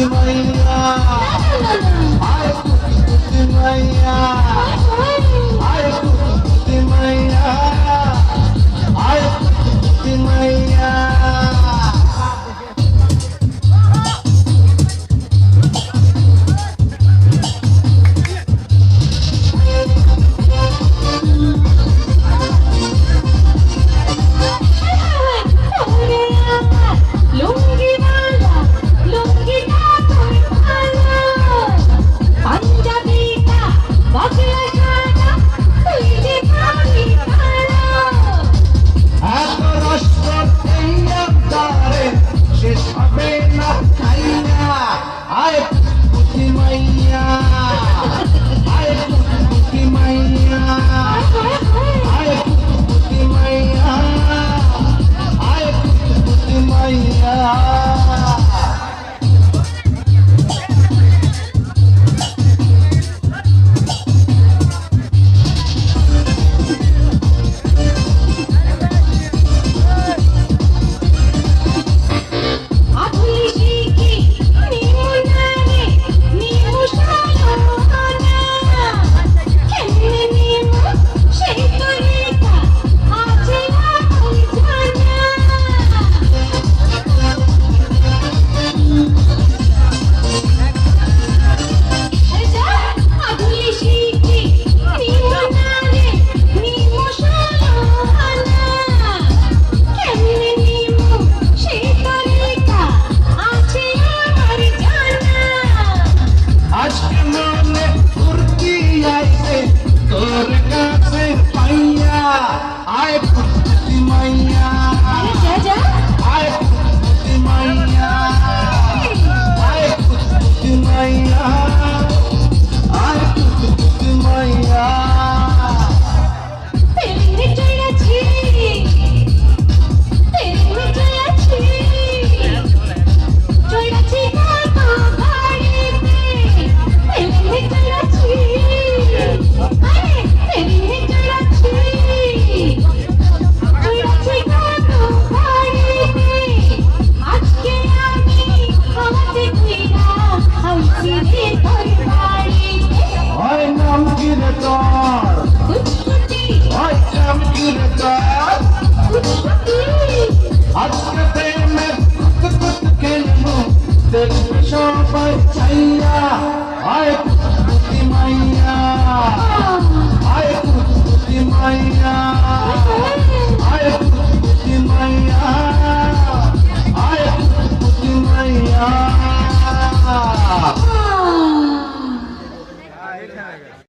দুটি মাইয়া আয় দুটি দুটি মাইয়া আয় Amém. mind. সবাই চাইয়া